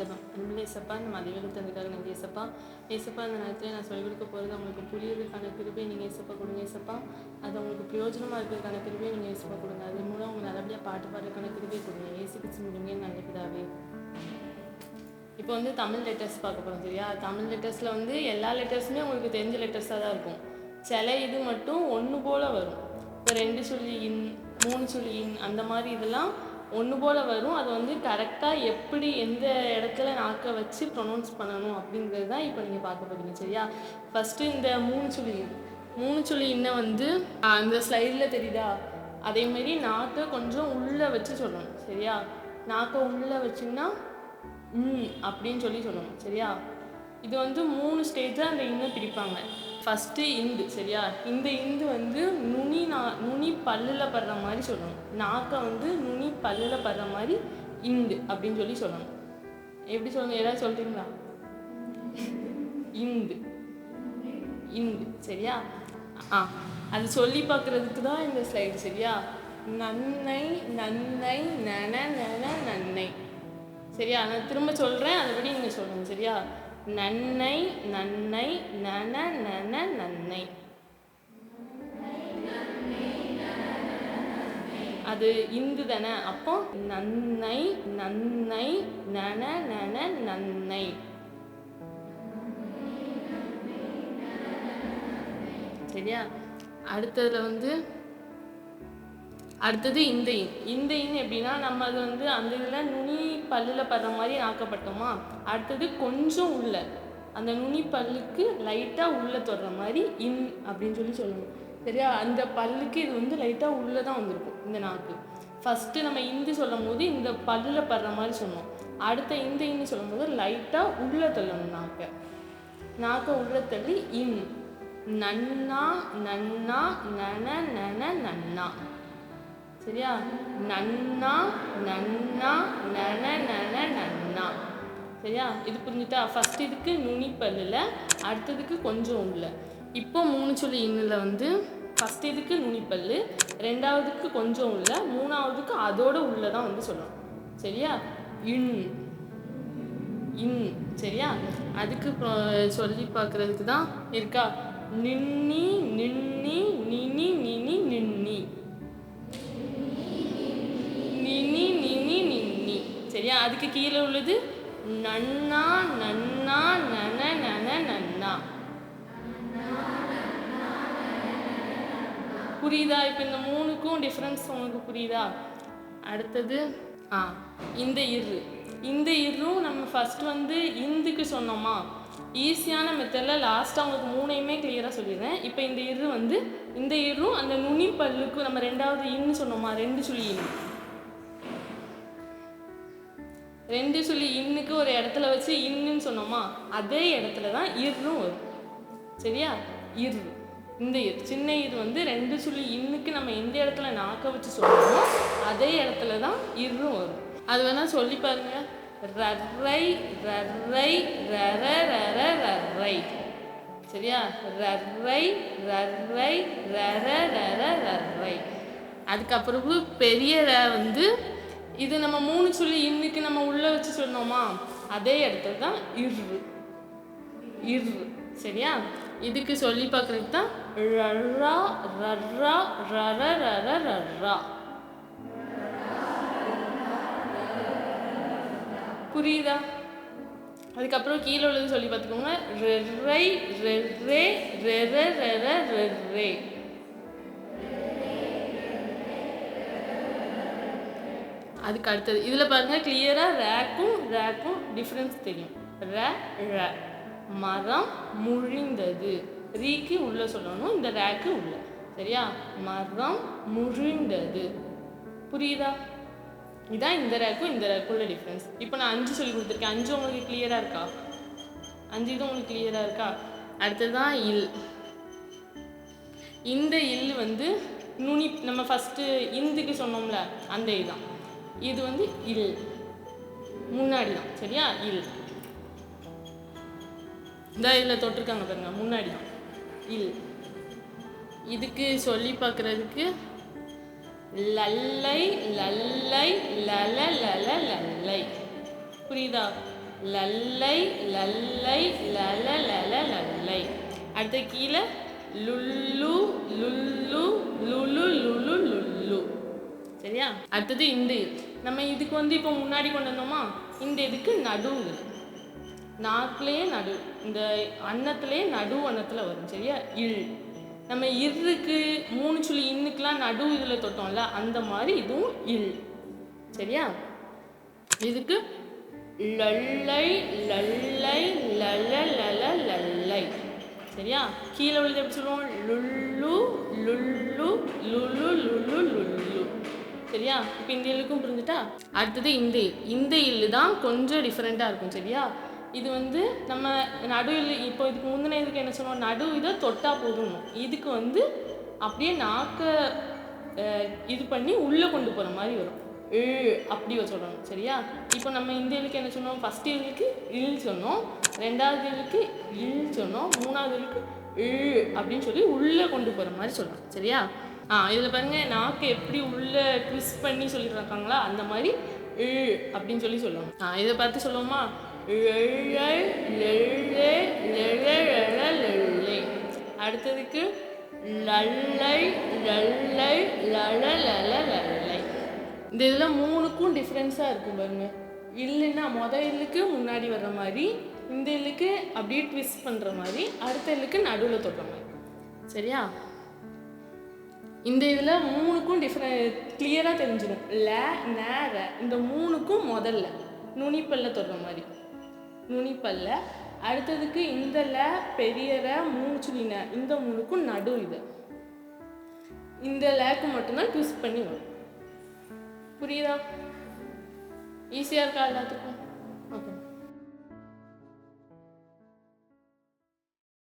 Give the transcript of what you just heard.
ஜெபம். அன்புள்ள ஏசப்பா இந்த மதிவேலை தந்ததுக்காக நன்றி ஏசப்பா ஏசப்பா இந்த நேரத்தில் நான் சொல்லிக் கொடுக்க போகிறது அவங்களுக்கு புரியுறதுக்கான கிருபை நீங்கள் ஏசப்பா கொடுங்க ஏசப்பா அது அவங்களுக்கு பிரயோஜனமாக இருக்கிறதுக்கான கிருபை நீங்கள் ஏசப்பா கொடுங்க. அது மூலம் அவங்க நல்லபடியாக பாட்டு பாடுறதுக்கான கிருபை கொடுங்க. ஏசி கிச்சு முடிங்க நல்ல இப்போ வந்து தமிழ் லெட்டர்ஸ் பார்க்க போகிறோம் சரியா? தமிழ் லெட்டர்ஸில் வந்து எல்லா லெட்டர்ஸுமே உங்களுக்கு தெரிஞ்ச லெட்டர்ஸாக தான் இருக்கும். சில இது மட்டும் ஒன்று போல் வரும். இப்போ ரெண்டு சொல்லி இன் மூணு சொல்லி இன் அந்த மாதிரி இதெல்லாம் ஒன்று போல் வரும். அது வந்து கரெக்டாக எப்படி எந்த இடத்துல நாக்கை வச்சு ப்ரொனவுன்ஸ் பண்ணணும் அப்படிங்கிறது தான் இப்போ நீங்கள் பார்க்க போகிறீங்க சரியா? ஃபஸ்ட்டு இந்த மூணு சுழி மூணு சுழி இன்ன வந்து அந்த ஸ்லைடில் தெரியுதா? அதேமாரி நாக்கை கொஞ்சம் உள்ளே வச்சு சொல்லணும் சரியா? நாக்கை உள்ளே வச்சிங்கன்னா ம் அப்படின்னு சொல்லி சொல்லணும் சரியா? இது வந்து மூணு ஸ்டேஜாக அந்த இன்னும் பிரிப்பாங்க ஃபஸ்ட்டு இந்து சரியா? இந்த இந்து வந்து நுனி நா நுனி பல்லில் படுற மாதிரி சொல்லணும். நாக்கை வந்து நுனி பல்லில் படுற மாதிரி இந்து அப்படின்னு சொல்லி சொல்லணும். எப்படி சொல்லணும் ஏதாவது சொல்கிறீங்களா இந்து. இந்து சரியா? ஆ அது சொல்லி பார்க்குறதுக்கு தான் இந்த ஸ்லைடு சரியா? நன்னை நன்னை நன நன நன்னை. சரியா? நான் திரும்ப சொல்கிறேன் அதுபடி நீங்கள் சொல்லுங்கள் சரியா? நன்னை நன் நன்மை. அது இந்து தானே. அப்போ நன்னை நன்னை நன நன நன்னை சரியா? அடுத்ததுல வந்து அடுத்தது இந்த இன். இந்த இன் எப்படின்னா நம்ம அது வந்து அந்த இதில் நுனி பல்லில் படுற மாதிரி ஆக்கப்பட்டோமா? அடுத்தது கொஞ்சம் உள்ள. அந்த நுனி பல்லுக்கு லைட்டாக உள்ளே தொடுற மாதிரி இன் அப்படின்னு சொல்லி சொல்லணும் சரியா? அந்த பல்லுக்கு இது வந்து லைட்டாக உள்ளே தான் வந்திருக்கும் இந்த நாக்கு. ஃபஸ்ட்டு நம்ம இந்து சொல்லும் போது இந்த பல்லில் படுற மாதிரி சொன்னோம் அடுத்த இந்த இன்னு சொல்லும் போது லைட்டாக உள்ளே தள்ளணும் நாக்கை. நாக்கை உள்ள தள்ளி இன். நன்னா நன்னா நன நன நன்னா. சரியா? நன்னா நன்னா நன நன நன்னா. சரியா? இது புரிஞ்சுட்டா ஃபர்ஸ்ட் இதுக்கு நுனி பல்லில் அடுத்ததுக்கு கொஞ்சம் உள்ள இப்போ மூணு சொல்லி இன்னில் வந்து ஃபஸ்ட் இதுக்கு நுனிப்பல் ரெண்டாவதுக்கு கொஞ்சம் உள்ள மூணாவதுக்கு அதோட உள்ள தான் வந்து சொல்லணும். சரியா? இன். இன். சரியா? அதுக்கு சொல்லி பார்க்குறதுக்கு தான் இருக்கா? நின்னி நின்னி நினி நினி நின்னி. நினி நினி நின்னி. சரியா? அதுக்கு கீழே உள்ளது நன்னா நன்னா நன நன நன்னா. புரியுதா? இப்போ இந்த மூணுக்கும் டிஃப்ரென்ஸ் உங்களுக்கு புரியுதா? அடுத்தது ஆ இந்த இரு. இந்த இரும் நம்ம ஃபர்ஸ்ட் வந்து இந்துக்கு சொன்னோமா? ஈஸியான மெத்தடில் லாஸ்ட்டாக உங்களுக்கு மூணையுமே கிளியராக சொல்லிடுறேன். இப்போ இந்த இரு வந்து இந்த இரும் அந்த நுனி பல்லுக்கு நம்ம ரெண்டாவது இன்னு சொன்னோமா? ரெண்டு சொல்லி இன்னு. ரெண்டு சொல்லி இன்னுக்கு ஒரு இடத்துல வச்சு இன்னுன்னு சொன்னோமா அதே இடத்துல தான் இரும் வரும் சரியா? இர் இந்த இர் சின்ன இர் வந்து ரெண்டு சொல்லி இன்னுக்கு நம்ம எந்த இடத்துல நாக்க வச்சு சொல்கிறோமோ அதே இடத்துல தான் இரும் வரும் அது வேணால் சொல்லி பாருங்க. ரர்ரை ரர்ரை ரர ரர ரர்ரை. சரியா? ரர்ரை ரர்ரை ரர ரர ரர்ரை. அதுக்கப்புறம் பெரிய ர வந்து இது நம்ம மூணு சொல்லி இன்னைக்கு நம்ம உள்ள வச்சு சொன்னோமா அதே இடத்துல தான் இரு இரு சரியா? இதுக்கு சொல்லி பார்க்கறதுக்கு தான் ரர்ரா ரர்ரா ரர ரர ரர்ரா. புரியுதா? அதுக்கப்புறம் கீழே உள்ளது சொல்லி பார்த்துக்கோங்க. ரெர்ரை ரெர்ரே ரெர ரெர அதுக்கு அடுத்தது. இதில் பாருங்கள் கிளியராக ரேக்கும் ரேக்கும் டிஃப்ரென்ஸ் தெரியும். ரே ரே. மரம் முழிந்தது. ரீக்கு உள்ளே சொல்லணும் இந்த ரேக்கு உள்ள. சரியா? மரம் முழிந்தது. புரியுதா? இதான் இந்த ரேக்கும் இந்த ரேக்கும் உள்ள டிஃப்ரென்ஸ் இப்போ நான் அஞ்சு சொல்லி கொடுத்துருக்கேன். அஞ்சு உங்களுக்கு கிளியராக இருக்கா? அஞ்சு இது உங்களுக்கு கிளியராக இருக்கா? அடுத்ததுதான் இல். இந்த இல் வந்து நுனி நம்ம ஃபஸ்ட்டு இந்துக்கு சொன்னோம்ல அந்த இதுதான் இது வந்து இல். முன்னாடி தான் சரியா? இல். இந்த இதில் தொட்டிருக்காங்க பாருங்க முன்னாடி தான். இல். இதுக்கு சொல்லி பார்க்குறதுக்கு லல்லை லல்லை லல லல லல்லை. புரியுதா? லல்லை லல்லை லல லல லல்லை. அடுத்த கீழே லுல்லு லுல்லு லுலு லுலு லுல்லு. சரியா? அடுத்தது இந்த. இல். நம்ம இதுக்கு வந்து இப்போ முன்னாடி கொண்டு வந்தோமா? இந்த இதுக்கு நடுவுங்க நாக்குலேயே நடு இந்த அன்னத்துலேயே நடு அன்னத்தில் வரும் சரியா? இல் நம்ம இருக்கு மூணு சுழி இன்னுக்கெலாம் நடு இதில் தொட்டோம்ல அந்த மாதிரி இதுவும் இல் சரியா? இதுக்கு லல்லை லல்லை லல லல லல்லை. சரியா? கீழே உள்ளது எப்படி சொல்லுவோம்? லுல்லு லுல்லு லுலு லுலு லுல்லு. சரியா இப்போ இந்த இல்லுக்கும் புரிஞ்சுட்டா? அடுத்தது இந்த. இல் இந்த இல்லு தான் கொஞ்சம் டிஃப்ரெண்ட்டாக இருக்கும் சரியா? இது வந்து நம்ம நடு இல்லு இப்போ இதுக்கு முந்தின இதுக்கு என்ன சொல்லுவோம்? நடு இதை தொட்டா போதும். இதுக்கு வந்து அப்படியே நாக்க இது பண்ணி உள்ளே கொண்டு போகிற மாதிரி வரும். ஏ அப்படி சொல்லணும் சரியா? இப்போ நம்ம இந்த இதுக்கு என்ன சொன்னோம்? ஃபஸ்ட் இதுக்கு இல் சொன்னோம். ரெண்டாவது இழுக்கு இல் சொன்னோம். மூணாவது இழுக்கு ஏ அப்படின்னு சொல்லி உள்ளே கொண்டு போகிற மாதிரி சொல்லணும் சரியா? ஆ இதில் பாருங்க நாக்கு எப்படி உள்ளே ட்விஸ்ட் பண்ணி சொல்லியிருக்காங்களா அந்த மாதிரி ஏ அப்படின்னு சொல்லி சொல்லுவோம் ஆ இதை பார்த்து சொல்லுவோமா? அடுத்ததுக்கு லல்லை லல்லை லல லல லல்லை இந்த இதில் மூணுக்கும் டிஃப்ரென்ஸாக இருக்கும் பாருங்க. இல்லைன்னா மொதல் இல்லுக்கு முன்னாடி வர்ற மாதிரி இந்த இல்லுக்கு அப்படியே ட்விஸ்ட் பண்ணுற மாதிரி அடுத்த இல்லுக்கு நடுவில் தொடுற மாதிரி. சரியா? இந்த இதில் மூணுக்கும் டிஃப்ரெண்ட் கிளியராக தெரிஞ்சிடும் ல நேர இந்த மூணுக்கும் முதல்ல. நுனிப்பல்ல தொடுற மாதிரி. நுனிப்பல்ல. அடுத்ததுக்கு இந்த ல பெரிய மூச்சுலின மூணு இந்த மூணுக்கும் நடு இது. இந்த லேக்கு மட்டும்தான் ட்விஸ்ட் பண்ணி வரும். புரியுதா? ஈஸியாக இருக்கா எல்லாத்துக்கும்?